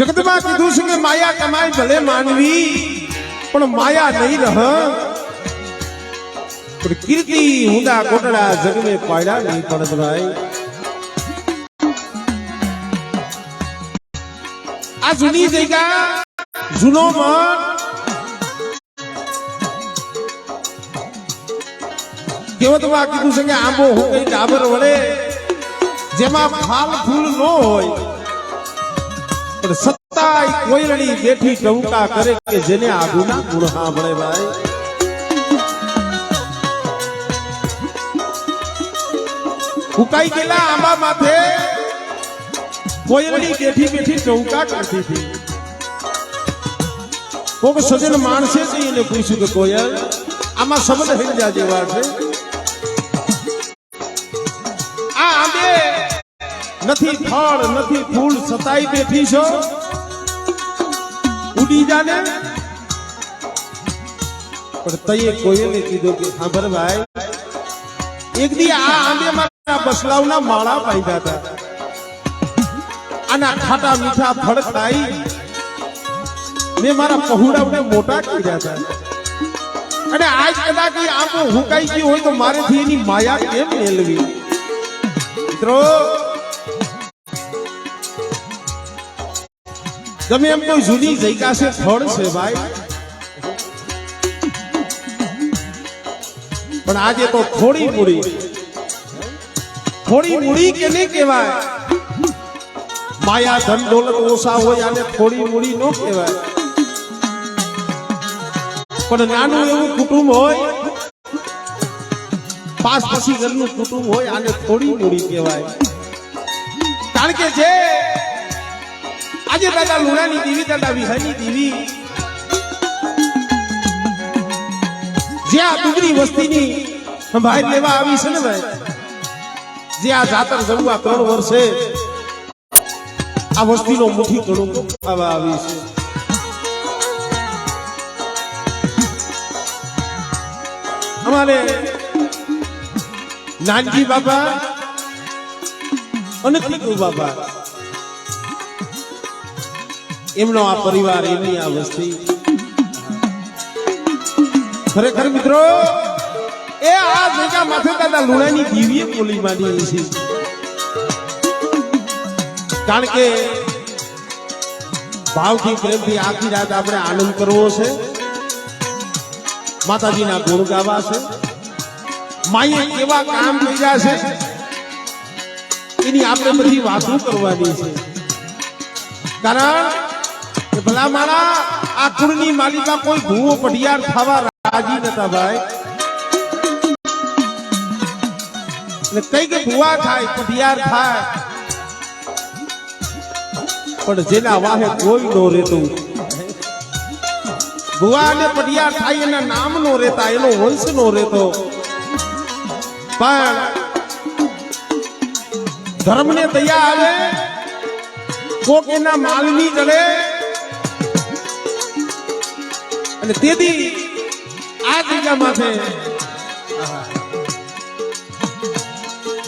ગીતમાં કીધું છે કે માયા કમાય ભલે માનવી પણ માયા નહીં રહ. પણ કીર્તિ હુંદા કોટડા જગમે પાડ્યા નહીં પડત ભાઈ. આ જૂની જગ્યા જૂનો મન. કહેવતમાં કીધું છે કે આંબો હોય ડાબર વડે જેમાં ફાલ ફૂલ ન હોય. પણ સત્તાય કોયરણી બેઠી ટવકા કરે કે જેને આગુના ગુણ સાંભળે ભાઈ. ફૂકાઈ ગયેલા આંબા માથે કોયરણી બેઠી બેઠી ટવકા કરતી હતી. કોક સજન માણસે જઈને પૂછ્યું કે કોયલ, આમાં શબ્દ હિંજા જેવા છે? નથી, ફળ નથી, ફૂલ સતાઈ બેઠી છો? ઉડી જાને પણ તઈએ કોઈને કીધું કે સાંભળ ભાઈ. એક દી આ આંબે મારા બસલાવના માળા પાડ્યા હતા. આના ખાટા મીઠા ફળ ખાઈ મેં મારા પહુડાઓને મોટા કર્યા હતા. અને આજ કદાચ આંબો હુકાઈ ગયું હોય તો મારેથી એની માયા કેમ મેળવી મિત્રો ગમે એમ કોઈ જૂની જૈકા છે ફળ છે ભાઈ? પણ આજે તો થોડી મૂડી. થોડી મૂડી કે નહીં કહેવાય? માયા ધન દોલત ઓછા હોય આને થોડી મૂડી ન કહેવાય. પણ નાનું એવું કુટુંબ હોય, પાસ પછી ઘરનું કુટુંબ હોય, આને થોડી મૂડી કહેવાય. કારણ કે જે આજે દાદા લુણાની દેવી દાદા વિહાની દેવી જે આ ડુંગરી વસ્તીની ભાઈ લેવા આવી છે ને ભાઈ, જે આ જાતર જમવા ત્રણ વર્ષે આ વસ્તીનો મુઠી ઘણું આવા આવી છે. અમારે નાનજી બાબા અને ટીકુ બાબા એમનો આ પરિવાર, એમની આ વસ્તી. ખરેખર મિત્રો, એ આ જગ્યા માથે દાદા લુણાની દીવીએ બોલી માંડી છે કારણ કે ભાવથી પ્રેમથી આખી રાત આપણે આનંદ કરવો છે. માતાજીના ગુણ ગાવા છે. માઈએ કેવા કામ કર્યા છે. એની આપણે બધી વાતો કરવાની છે. કારણ કે ભલા મારા આ કુળની માલિકા કોઈ ભૂવો પઢિયાર થવા રાજી નતા ભાઈ. એટલે કઈ કે ભૂવા થાય, પઢિયાર થાય. પણ જેના વાહે કોઈ નો રહેતું. ભુવા અને પઢિયાર થાય એના નામ નો રહેતા, એનો વંશ નો રહેતો. પણ ધર્મ ને દયા આવે, કોક એના માલની જડે અને તેથી આ જગ્યા માથે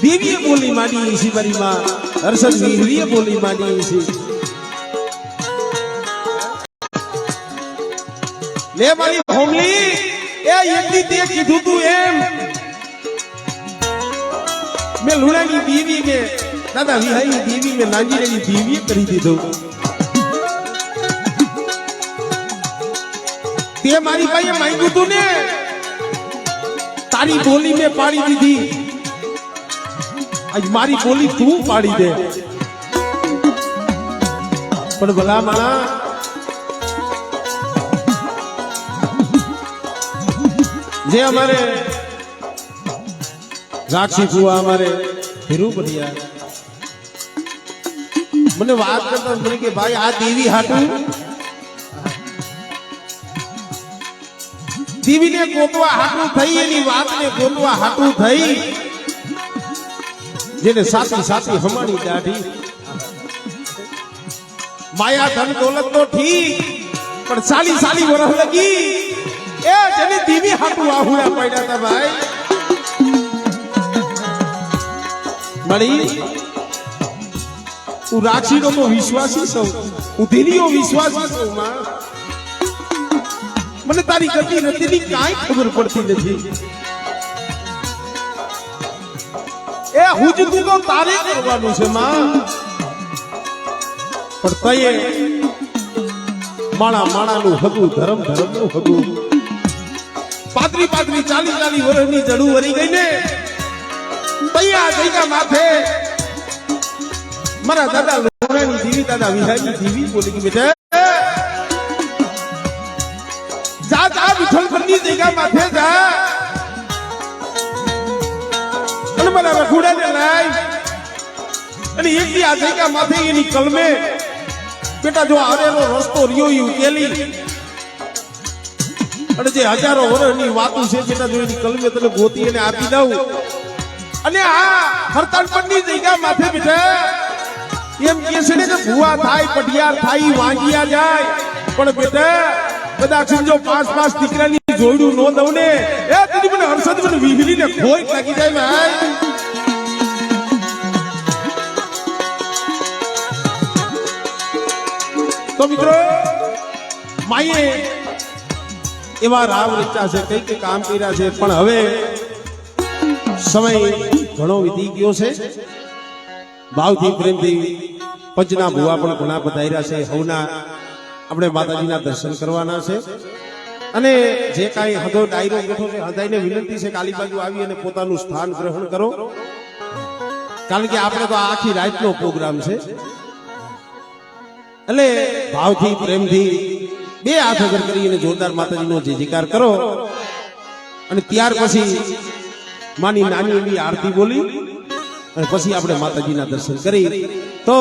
દેવીએ બોલી માંડી છે હર્ષદ દેવીએ બોલી માંડી છે લે મારી હોમલી એ એમની તે કીધું તું એમ. મેં લુણાની દેવી મે, દાદા વિહાઈની દેવી મે નાંગીરેની દેવીએ કરી દીધું. તે મારી પાસે માંગ્યું તું ને? તારી બોલી મેં પાડી દીધી. આજ મારી બોલી તું પાડી દે. પણ ભલા જે અમારે રાક્ષી ફુવા અમારે હિરુપરિયા મને વાત કરતા કે, ભાઈ, આ દેવી હાટું દેવીને ગોતવા હાટું થઈ, એની વાતને ગોતવા હાટું થઈ. જેને સાચી સાચી હમાણી દાઢી. માયા ધન દોલત તો ઠીક, પણ સાલી સાલી વરસ લગી. એ જેને દીવી હાટું આહુડા પડ્યા હતા ભાઈ. મળી? હું રાક્ષીનો વિશ્વાસી સૌ હું ધીરીઓ વિશ્વાસી માં મને તારી ગતિ નથી કાંઈ ખબર પડતી નથી. એ હુજતું તો તારે કરવાનું છે, માં. પણ તયે માણા માણાનું હગું, ધર્મ ધર્મનું હગું. પાતરી પાતરી ચાલી ચાલી વર્ષની જડું વરી ગઈ ને તૈયા જઈગા માથે મારા દાદા લોરાની જીવી દાદા વિહારી જીવી બોલી કે બેટા જા જા, વિઠ્ઠલ ફરની જગ્યા માથે જા. અને મારા રઘુડાને લાય. અને એક દી આ જગ્યા માથે એની કલમે. બેટા, જો આવેલો રસ્તો રહ્યો ઈ ઉકેલી. અને જે હજારો વર્ષની વાતો છે બેટા, જો એની કલમે તને ગોતી અને આપી દઉં. અને આ હરતાળ પરની જગ્યા માથે બેટા, એમ કે છે ને કે ભૂવા થાય પટિયાર થાય વાંગિયા જાય. પણ બેટા કદાચ જો પાંચ પાંચ દીકરાની જોડ્યું નો દઉં ને, એ તેની મને હર્ષદ મને વિહરીને ખોઈ લાગી જાય ભાઈ. તો મિત્રો, માએ એવા રામ રચ્યા છે કઈ કઈ કામ કર્યા છે, પણ હવે સમય ઘણો વીતી ગયો છે. ભાવથી પ્રેમથી પંચના ભુવા પણ ઘણા બતાવ્યા છે, હવના આપણે માતાજીના દર્શન કરવાના છે. અને જે કાંઈ હદો ડાયરો બેઠો છે હદાઈને વિનંતી છે કાલી બાજુ આવી અને પોતાનું સ્થાન ગ્રહણ કરો. કારણ કે આપણે તો આખી રાતનો પ્રોગ્રામ છે. એટલે ભાવથી, પ્રેમથી બે હાથ અગર કરીને જોરદાર માતાજીનો જે જયકાર કરો. અને ત્યાર પછી માની નાની એવી આરતી બોલી. અને પછી આપણે માતાજીના દર્શન કરી. તો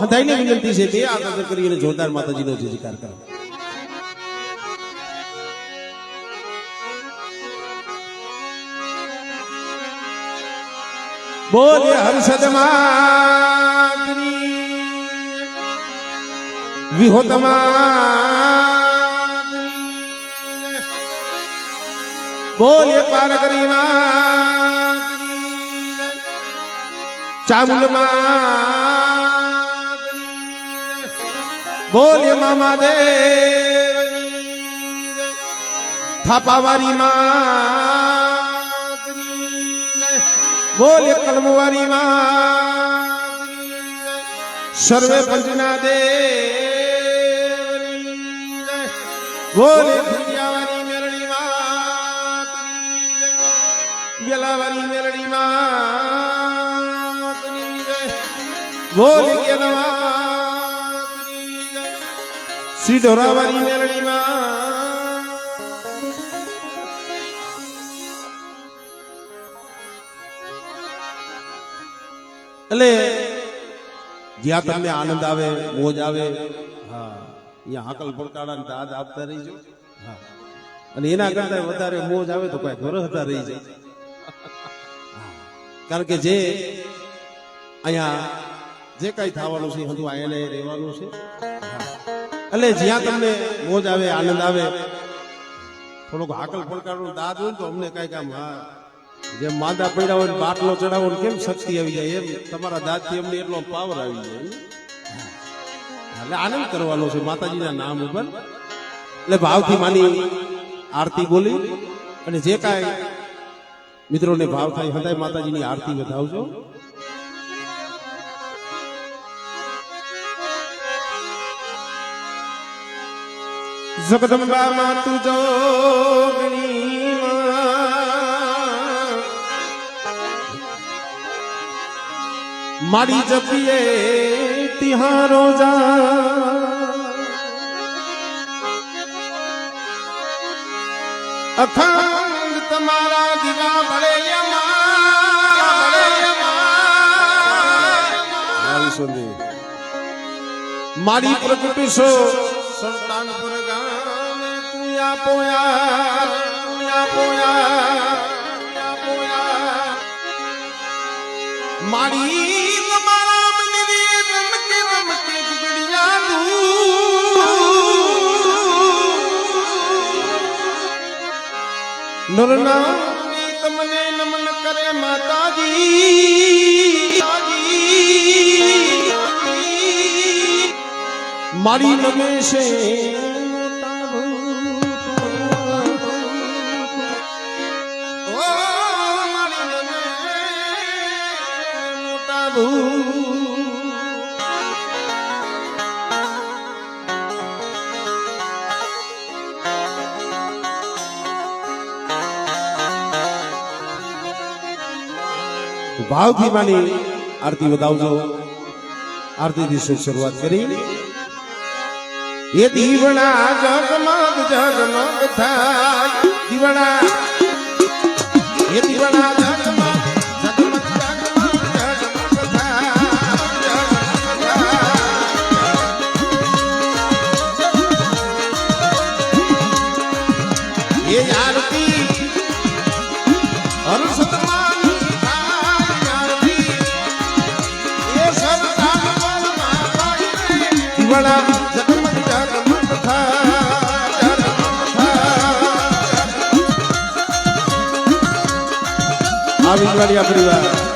હદાઈને વિનંતી છે બે હાથ અગર કરીને જોરદાર માતાજીનો જે જયકાર કરો. બોલે હર્ષદ માતની વિહોતમાતની બોલે પારકરી માતની ચામુલ માતની બોલે મામા દે થાપાવારી માં બોલે કલમવારી માં સર્વે પંચના દે બોલે ફુલિયાવારી મેરણી માં ગેલાવારી મેરણી માતની બોલે શ્રી એટલે જ્યાં તમને આનંદ આવે મોજ આવે હા અહીંયા હાકલ પડકાડા દાદ આપતા રહીજો. હા. અને એના કરતા વધારે મોજ આવે તો કઈ ઘર હતા રહી જાય. કારણ કે જે અહીંયા જે કઈ થવાનું છે બધું અહીંયા રહેવાનું છે. એટલે જ્યાં તમને મોજ આવે, આનંદ આવે, થોડોક હાકલ પડકાડો દાદ હોય તો અમને કઈ કામ હા, જેમ માંદા પડ્યા હોય બાટલો ચડાવો ને કેમ શક્તિ આવી જાય એમ, તમારા દાંતથી અમને એટલો પાવર આવી જાય એટલે આનંદ કરવાનો છે માતાજીના નામ ઉપર. એટલે ભાવથી માની આરતી બોલી અને જે કાંઈ મિત્રોને ભાવ થાય હદાય માતાજીની આરતી વધાવજો. જગદંબા માતુ જોગણી માં. મારી જપીએ તિહારો જા. અખંડ તમારા દીવા બળે મારી પ્રગટ મારી તમારા મનની રમકે રમકે ગુગડિયા તું. નરના તમને નમન કરે માતાજી. મારી નમે છે ભાવથી માની આરતી વધાવજો. આરતીથી શું શરૂઆત કરી. એ દીવણા જગમગ જગમગ થાય. દીવણા, એ દીવણા આવી દિવાળીયા આપણી જય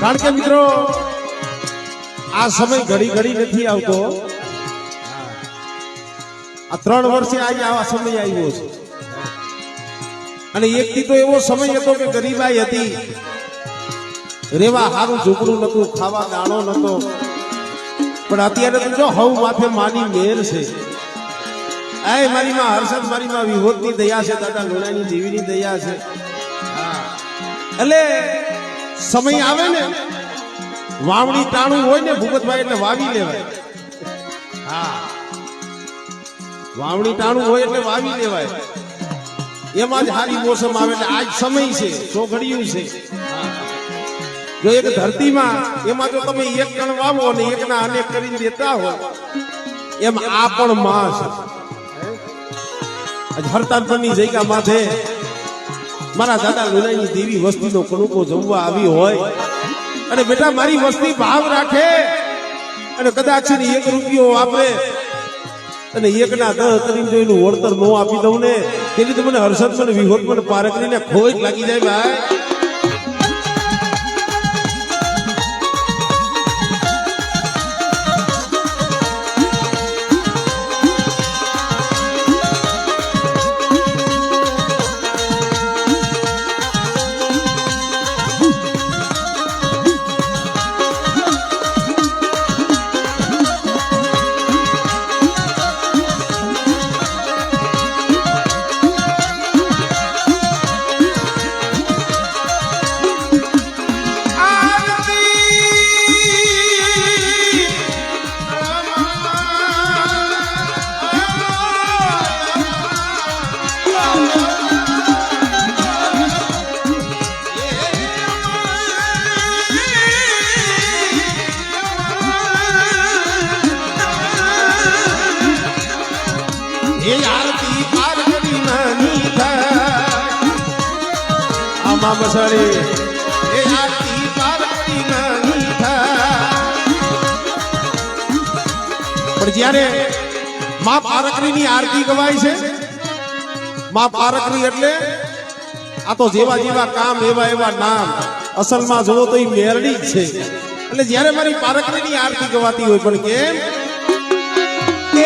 કારણ કે મિત્રો, આ સમય ઘડી ઘડી નથી આવતો. આ ત્રણ વર્ષે આજે આવા સમય આવ્યો છે. અને એક થી તો એવો સમય હતો કે ગરીબાઈ હતી. રેવા હારું ઝૂંપડું નતું ખાવા દાણો નતો પણ અત્યારે તો જો હવ માથે માની મેર છે. આય, મારી માં હર્ષદ, મારી માં વિહોતની દયા છે, દાદા લોણાની દેવીની દયા છે. એટલે સમય આવે ને, વાવણી ટાણું હોય ને ભૂપતભાઈ એટલે વાવી લેવાય. હા. વાવણી ટાણું હોય એટલે વાવી લેવાય. એમાં જ હારી મોસમ આવે એટલે આજ સમય છે ચોઘડિયું છે. જો એક ધરતીમાં, એમાં જો તમે એક કણ વાવો અને એકના અનેક કરીને દેતા હો, એમ આ પણ માં છે. હરતાલ પરની જગ્યા માથે મારા દાદા લુલાઈની દેવી વસ્તીનો કણુકો જમવા આવી હોય અને બેટા મારી વસ્તી ભાવ રાખે અને કદાચ એક રૂપિયો આપે અને એકના દસ કરીને એનું વળતર નો આપી દઉં ને, તેની તો મને હર્ષદ, મને વિહોત, મને પારકરીને ખોજ લાગી જાય ભાઈ. રામ સરી આરતી પાર્વતી પણ જ્યારે મા પારકરી ની આરતી ગવાય છે, મા પારકરી એટલે આ તો જેવા જેવા કામ, એવા એવા નામ. અસલમાં જોવો તો એ મેરડી જ છે. એટલે જ્યારે મારી પારકરી ની આરતી ગવાતી હોય, પણ કેમ? કે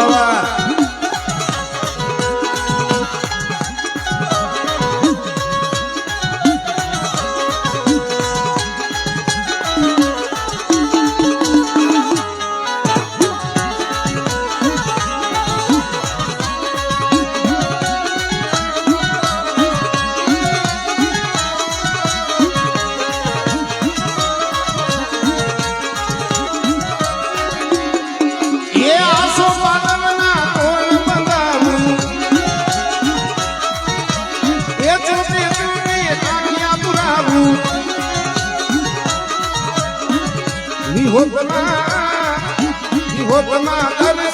favor. જીહોતમાં જીહોતમાં અરે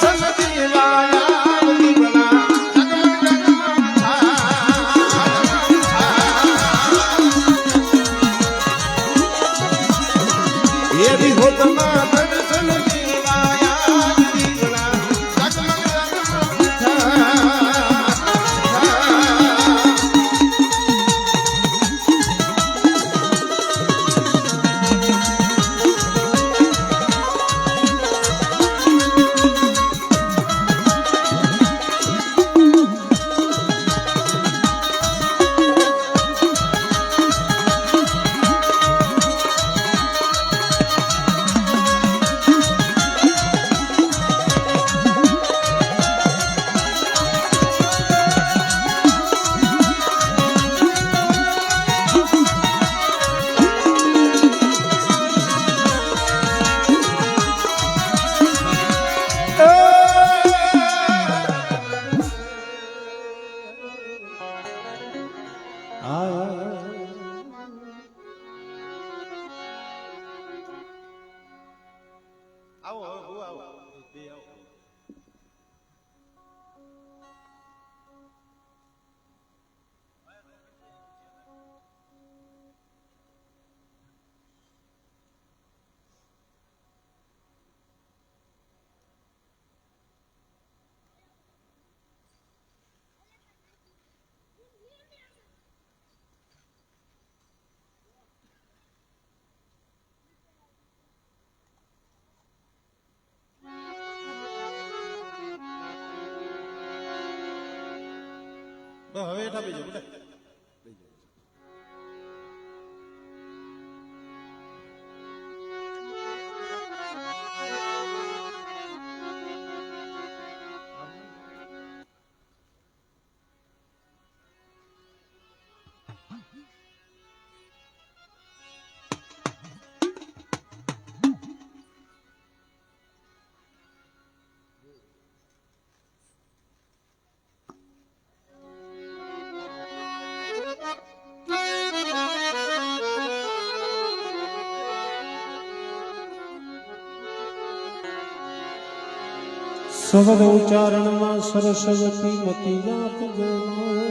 কথা পেয়েছে বুঝলে સબદ ઉચ્ચારણમાં સરસ્વતી મતી જાત જય